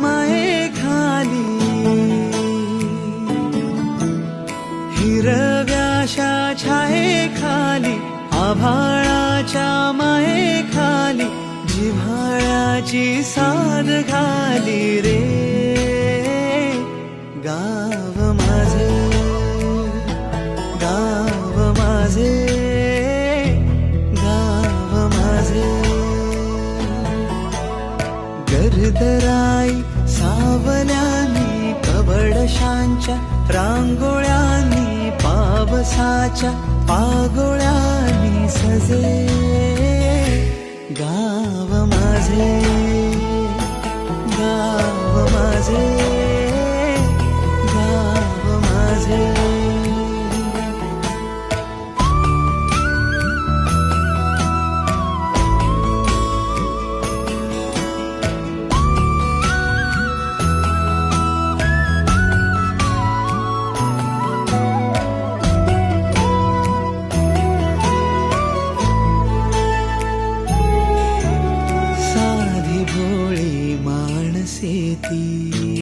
माये खाली. हिरव्याशा छाये खाली आभाळाच्या माये खाली जिव्हाळ्याची साध घाली रे. गाव माझे गाव गर्दराई सावल्यानी कवडशांच्या रांगोळ्यानी पावसाच्या पागोळ्यांनी सजे. చేసేది